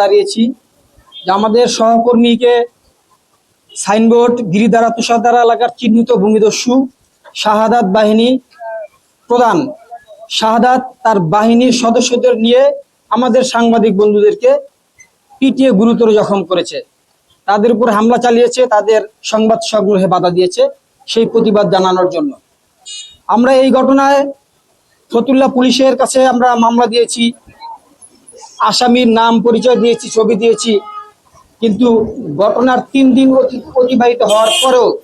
দাঁড়িয়েছি যে আমাদের সহকর্মীকে সাইনবোর্ড, গিরিধারা তুষারধারা এলাকার চিহ্নিত ভূমিদস্যু, শাহাদাত বাহিনী প্রধান। শাহাদাত তার বাহিনীর সদস্যদের নিয়ে আমাদের সাংবাদিক বন্ধুদেরকে পিটিয়ে গুরুতর জখম করেছে। তাদের উপর হামলা চালিয়েছে, তাদের সংবাদ সংগ্রহে বাধা দিয়েছে সেই প্রতিবাদ জানানোর জন্য। আমরা এই ঘটনায় ফতুল্লা পুলিশের কাছে আমরা মামলা দিয়েছি। আসামির নাম পরিচয় দিয়েছি, ছবি দিয়েছি। কিন্তু ঘটনার তিন দিন অতি- অতিবাহিত হওয়ার পরেও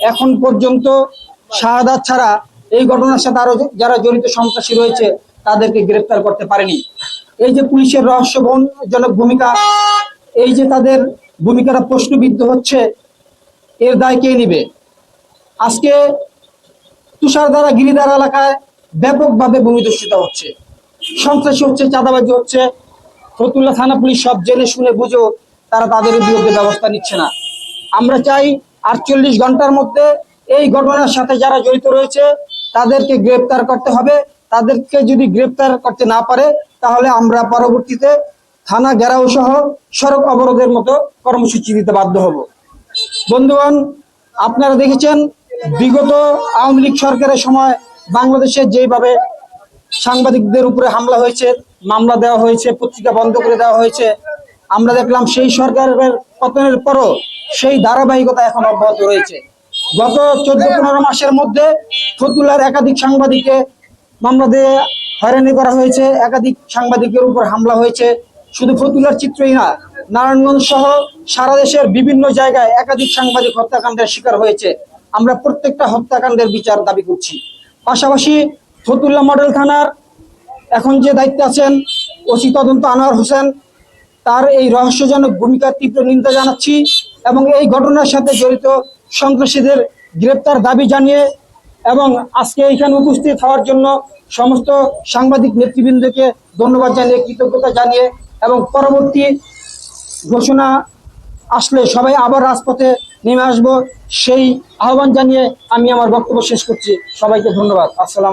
এখন পর্যন্ত শাহাদাত ছাড়া এই ঘটনার সাথে আরও যারা জড়িত সন্ত্রাসী রয়েছে, তাদেরকে গ্রেফতার করতে পারেনি। এই যে পুলিশের রহস্যজনক ভূমিকা, এই যে তাদের ভূমিকাটা প্রশ্নবিদ্ধ হচ্ছে, এর দায় কে নিবে? আজকে তুষারধারা গিরিধারা এলাকায় ব্যাপকভাবে ভূমিদস্যুত হচ্ছে। সন্ত্রাসী হচ্ছে, চাঁদাবাজি হচ্ছে ফতুল্লা থানা পুলিশ সব জেনে শুনে বুঝেও তারা তাদের বিরুদ্ধে ব্যবস্থা নিচ্ছে না। আমরা চাই আটচল্লিশ ঘণ্টার মধ্যে এই ঘটনার সাথে যারা জড়িত রয়েছে, তাদেরকে গ্রেপ্তার করতে হবে। তাদেরকে যদি গ্রেপ্তার করতে না পারে, তাহলে আমরা পরবর্তীতে থানা ঘেরাও সহ সড়ক অবরোধের মতো কর্মসূচি দিতে বাধ্য হব। বন্ধুগণ, আপনারা দেখেছেন, বিগত আওয়ামী লীগ সরকারের সময় বাংলাদেশে যেভাবে সাংবাদিকদের উপরে হামলা হয়েছে মামলা দেওয়া হয়েছে, পত্রিকা বন্ধ করে দেওয়া হয়েছে। আমরা দেখলাম সেই সরকারের পতনের পরও সেই ধারাবাহিকতা এখন অব্যাহত রয়েছে। গত চোদ্দ পনেরো মাসের মধ্যে ফতুল্লার একাধিক সাংবাদিককে মামলা দিয়ে হয়রানি করা হয়েছে। একাধিক সাংবাদিকের উপর হামলা হয়েছে। শুধু ফতুল্লার চিত্রই না, নারায়ণগঞ্জ সহ সারা দেশের বিভিন্ন জায়গায় একাধিক সাংবাদিক হত্যাকাণ্ডের শিকার হয়েছে। আমরা প্রত্যেকটা হত্যাকাণ্ডের বিচার দাবি করছি। পাশাপাশি ফতুল্লা মডেল থানার এখন যে দায়িত্বে আছেন ওসি তদন্ত আনোয়ার হোসেন, তার এই রহস্যজনক ভূমিকার তীব্র নিন্দা জানাচ্ছি এবং এই ঘটনার সাথে জড়িত সন্ত্রাসীদের গ্রেপ্তার দাবি জানিয়ে এবং আজকে এখানে উপস্থিত হওয়ার জন্য সমস্ত সাংবাদিক নেতৃবৃন্দকে ধন্যবাদ জানিয়ে, কৃতজ্ঞতা জানিয়ে এবং পরবর্তী ঘোষণা আসলে সবাই আবার রাজপথে নেমে আসব, সেই আহ্বান জানিয়ে আমি আমার বক্তব্য শেষ করছি। সবাইকে ধন্যবাদ। আসসালাম